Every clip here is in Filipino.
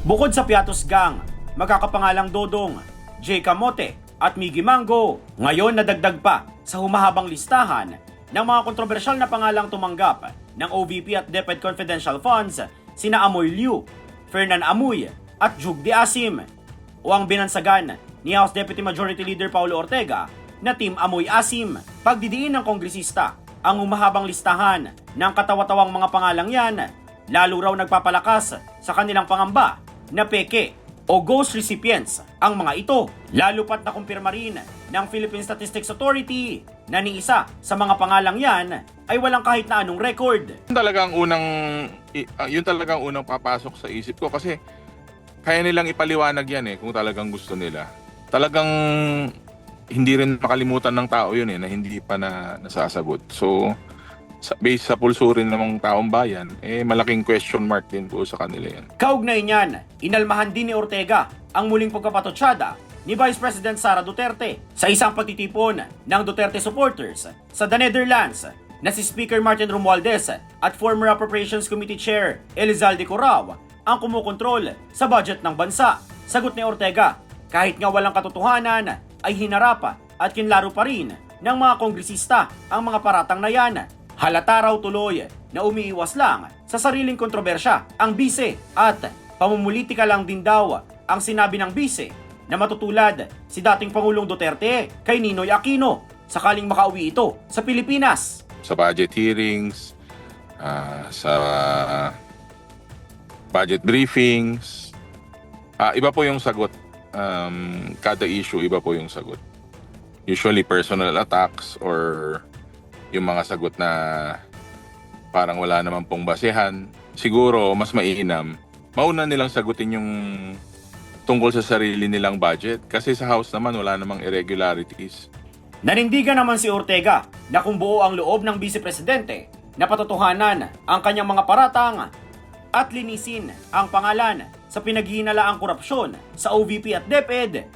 Bukod sa Piatos Gang, magkakapangalang Dodong, Jay Camote at Miggy Mango, ngayon nadagdag pa sa humahabang listahan ng mga kontrobersyal na pangalang tumanggap ng OVP at DepEd Confidential Funds sina Amoy Liu, Fernan Amuy at Jug de Asim o ang binansagan ni House Deputy Majority Leader Paulo Ortega na Team Amoy Asim. Pagdidiin ng kongresista ang humahabang listahan ng katawatawang mga pangalang yan, lalo raw nagpapalakas sa kanilang pangamba na peke o ghost recipients ang mga ito. Lalo pat nakumpirma rin ng Philippine Statistics Authority na ni isa sa mga pangalang yan ay walang kahit na anong record. Yun talagang unang ah, yun talagang unang papasok sa isip ko kasi kaya nilang ipaliwanag yan eh kung talagang gusto nila. Talagang hindi rin makalimutan ng tao yun eh na hindi pa na nasasagot. So sa, based sa pulsurin ng taong bayan, eh malaking question mark din po sa kanila yan. Kaugnay niyan, inalmahan din ni Ortega ang muling pagkapatotsyada ni Vice President Sara Duterte sa isang pagtitipon ng Duterte supporters sa The Netherlands na si Speaker Martin Romualdez at former Appropriations Committee Chair Elizalde Corao ang kumukontrol sa budget ng bansa. Sagot ni Ortega, kahit nga walang katotohanan ay hinarap at kinlaro pa rin ng mga kongresista ang mga paratang na yan. Halata raw tuloy na umiiwas lang sa sariling kontrobersya ang bise at pamumulitika lang din daw ang sinabi ng bise na matutulad si dating Pangulong Duterte kay Ninoy Aquino sakaling makauwi ito sa Pilipinas. Sa budget hearings, ah, sa budget briefings, ah, iba po yung sagot. Um, kada issue, iba po yung sagot. Usually personal attacks or yung mga sagot na parang wala naman pong basehan. Siguro, mas mainam, mauna nilang sagutin yung tungkol sa sarili nilang budget. Kasi sa House naman, wala namang irregularities. Nanindigan naman si Ortega na kung buo ang loob ng Vice Presidente na patotohanan ang kanyang mga paratang at linisin ang pangalan sa pinaghihinalaang korupsyon sa OVP at DepEd,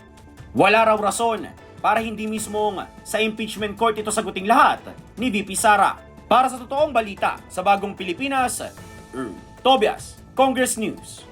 wala raw rason para hindi mismong sa impeachment court ito saguting lahat ni VP Sara. Para sa totoong balita sa bagong Pilipinas, Tobias, Congress News.